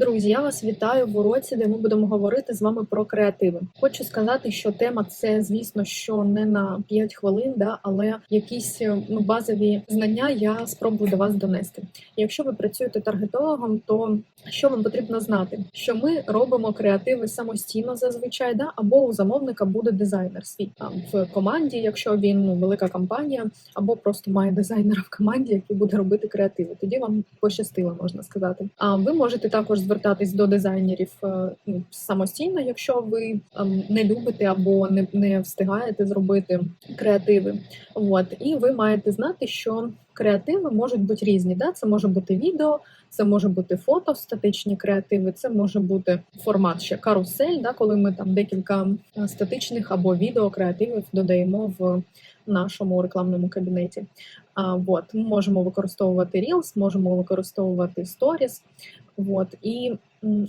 Друзі, я вас вітаю в уроці, де ми будемо говорити з вами про креативи. Хочу сказати, що тема це, звісно, що не на 5 хвилин, да, але якісь ну, базові знання я спробую до вас донести. Якщо ви працюєте таргетологом, то що вам потрібно знати? Що ми робимо креативи самостійно зазвичай, да, або у замовника буде дизайнер свій там в команді, якщо він ну, велика компанія, або просто має дизайнера в команді, який буде робити креативи. Тоді вам пощастило, можна сказати. А ви можете також звертатись до дизайнерів е, ну, самостійно, якщо ви ем, не любите або не, не встигаєте зробити креативи. От і ви маєте знати, що креативи можуть бути різні. Да? Це може бути відео, це може бути фото, статичні креативи, це може бути формат ще карусель, да? коли ми там декілька е, статичних або відео креативів додаємо в нашому рекламному кабінеті. От, Ми можемо використовувати Reels, можемо використовувати Stories. От, і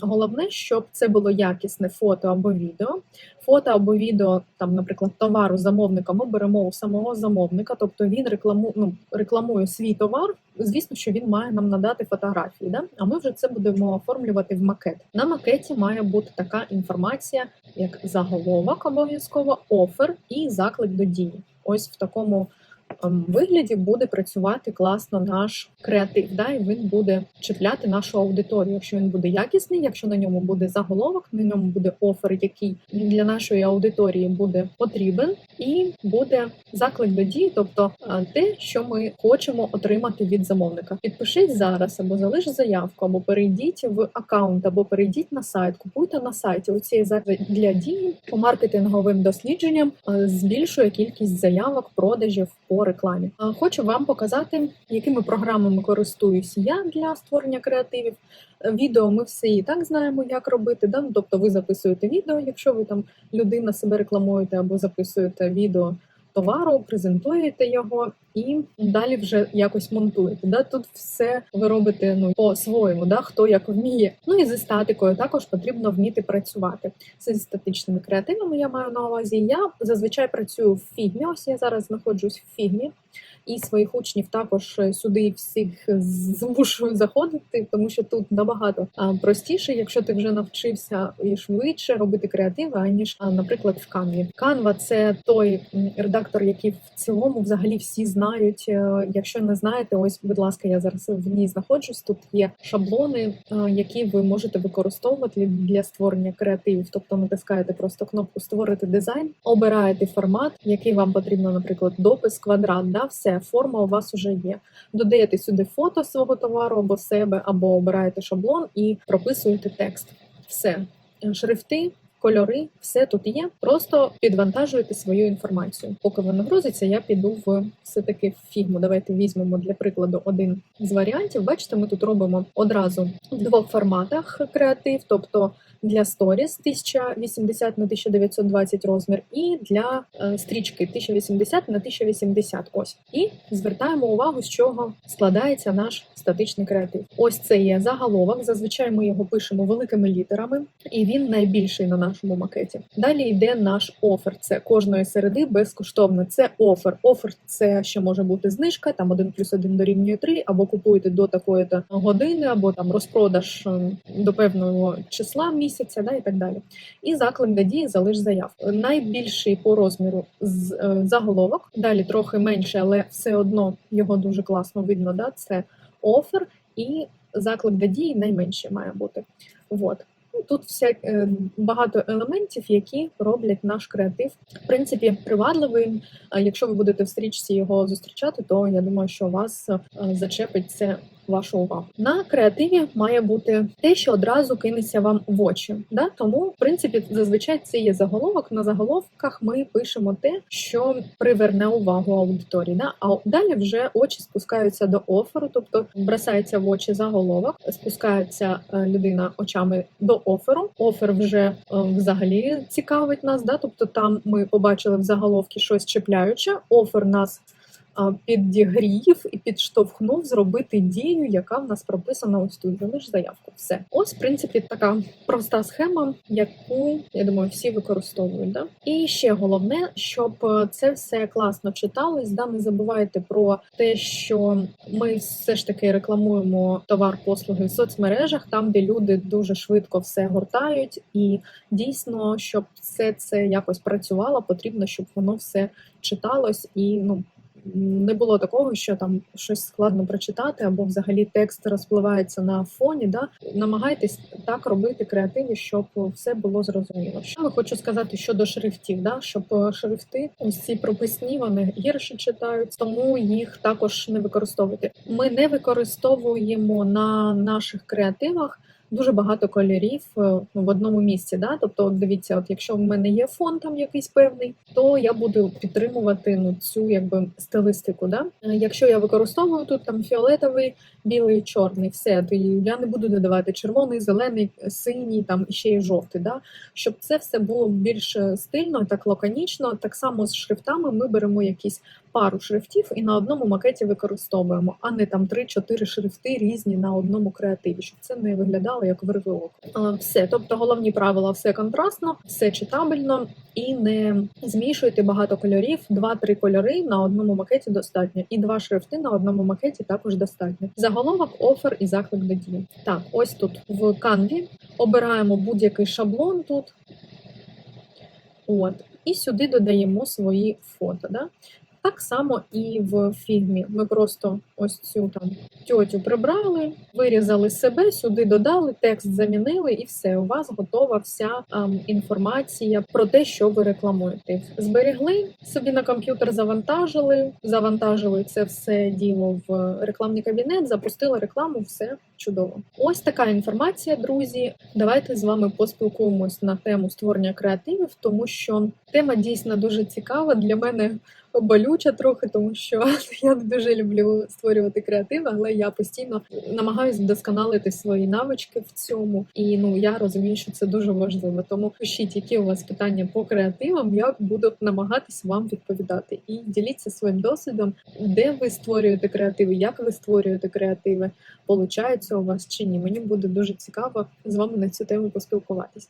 головне, щоб це було якісне фото або відео. Фото або відео, там, наприклад, товару замовника, ми беремо у самого замовника, тобто він рекламу, ну, рекламує свій товар. Звісно, що він має нам надати фотографії, да? а ми вже це будемо оформлювати в макет. На макеті має бути така інформація, як заголовок, обов'язково офер і заклик до дії. Ось в такому вигляді буде працювати класно наш креатив. Да? І він буде чіпляти нашу аудиторію. Якщо він буде якісний, якщо на ньому буде заголовок, на ньому буде офер, який для нашої аудиторії буде потрібен, і буде заклик до дії, тобто е, те, що ми хочемо отримати від замовника. Підпишіть зараз або залиш заявку, або перейдіть в аккаунт, або перейдіть на сайт, купуйте на сайті. Оці для дії по маркетинговим дослідженням е, збільшує кількість заявок продажів по рекламі. Хочу вам показати, якими програмами користуюсь я для створення креативів. Відео ми всі і так знаємо, як робити. Да? Тобто ви записуєте відео, якщо ви там людина себе рекламуєте або записуєте відео товару, презентуєте його і далі вже якось монтуєте. Да? Тут все ви робите ну по-своєму, да? хто як вміє. Ну і зі статикою також потрібно вміти працювати. Це зі статичними креативами я маю на увазі. Я зазвичай працюю в фігмі. Ось я зараз знаходжусь в фігмі. І своїх учнів також сюди всіх змушую заходити, тому що тут набагато простіше, якщо ти вже навчився і швидше робити креативи, аніж, наприклад, в Canva. Canva – це той редактор, який в цілому взагалі всі знають. Е, Якщо не знаєте, ось, будь ласка, я зараз в ній знаходжусь. Тут є шаблони, е, які ви можете використовувати для створення креативів. Тобто натискаєте просто кнопку Створити дизайн, обираєте формат, який вам потрібно, наприклад, допис, квадрат. Да, все форма у вас вже є. Додаєте сюди фото свого товару або себе, або обираєте шаблон і прописуєте текст. Все, шрифти. Кольори, все тут є. Просто підвантажуєте свою інформацію. Поки вона грузиться, я піду в все таки в фігму. Давайте візьмемо для прикладу один з варіантів. Бачите, ми тут робимо одразу в двох форматах креатив, тобто для сторіс 1080 на 1920 розмір, і для е, стрічки 1080 на 1080. Ось і звертаємо увагу, з чого складається наш статичний креатив. Ось це є заголовок. Зазвичай ми його пишемо великими літерами, і він найбільший на нашому макеті. Далі йде наш офер. Це кожної середи безкоштовно. Це офер. Офер це ще може бути знижка, там 1 плюс 1 дорівнює 3, або купуєте до такої то години, або там розпродаж ем, до певного числа місяця, да і так далі. І заклик до дії залиш заявку. Найбільший по розміру з е, заголовок. Далі трохи менше, але все одно його дуже класно видно. Да, це офер і заклик до дії найменше має бути. От. Тут вся е, багато елементів, які роблять наш креатив. В принципі, привадливим. Якщо ви будете в стрічці його зустрічати, то я думаю, що вас е, зачепить це вашу увагу. На креативі має бути те, що одразу кинеться вам в очі. Да? Тому, в принципі, зазвичай це є заголовок. На заголовках ми пишемо те, що приверне увагу аудиторії. Да? А далі вже очі спускаються до оферу, тобто бросається в очі заголовок, спускається е, людина очами до оферу. Офер вже е, взагалі цікавить нас. Да? Тобто там ми побачили в заголовці щось чіпляюче. Офер нас підігрів і підштовхнув зробити дію, яка в нас прописана ось тут. Залиш заявку. Все. Ось, в принципі, така проста схема, яку я думаю, всі використовують. Да? І ще головне, щоб е, це все класно читалось. Да? Не забувайте про те, що ми все ж таки рекламуємо товар послуги в соцмережах, там де люди дуже швидко все гортають, і дійсно, щоб все це якось працювало, потрібно, щоб воно все читалось і ну. Не було такого, що там щось складно прочитати, або взагалі текст розпливається на фоні. Да? Намагайтесь так робити креативи, щоб все було зрозуміло. Що хочу сказати щодо шрифтів, да? щоб е, шрифти, ось ці прописні, вони гірше читають, тому їх також не використовуйте. Ми не використовуємо на наших креативах. Дуже багато кольорів е, в одному місці. Да? Тобто, от дивіться, от якщо в мене є фон там якийсь певний, то я буду підтримувати ну цю якби стилистику. Да? Е, Якщо я використовую тут там фіолетовий, білий, чорний, все, то я не буду додавати червоний, зелений, синій, там і ще й жовтий. Да? Щоб це все було більш стильно, так лаконічно. Так само з шрифтами ми беремо якісь пару шрифтів і на одному макеті використовуємо, а не там 3-4 шрифти різні на одному креативі, щоб це не виглядало як вирвилок. Все, тобто головні правила, все контрастно, все читабельно і не змішуйте багато кольорів. Два-три кольори на одному макеті достатньо, і два шрифти на одному макеті також достатньо. Заголовок, офер і заклик до дії. Так, ось тут в Canvі обираємо будь-який шаблон тут. От, і сюди додаємо свої фото. Да? Так само і в фігмі. Ми просто ось цю там тьотю прибрали, вирізали себе, сюди додали, текст замінили, і все. У вас готова вся ем, інформація про те, що ви рекламуєте. Зберегли собі на комп'ютер, завантажили, завантажили це все діло в рекламний кабінет, запустили рекламу, все чудово. Ось така інформація, друзі. Давайте з вами поспілкуємось на тему створення креативів, тому що тема дійсно дуже цікава для мене болюча трохи, тому що я не дуже люблю створювати креативи, але я постійно намагаюся вдосконалити свої навички в цьому. І ну я розумію, що це дуже важливо. Тому пишіть, які у вас питання по креативам, я буду намагатись вам відповідати. І діліться своїм досвідом, де ви створюєте креативи, як ви створюєте креативи, получається у вас чи ні. Мені буде дуже цікаво з вами на цю тему поспілкуватись.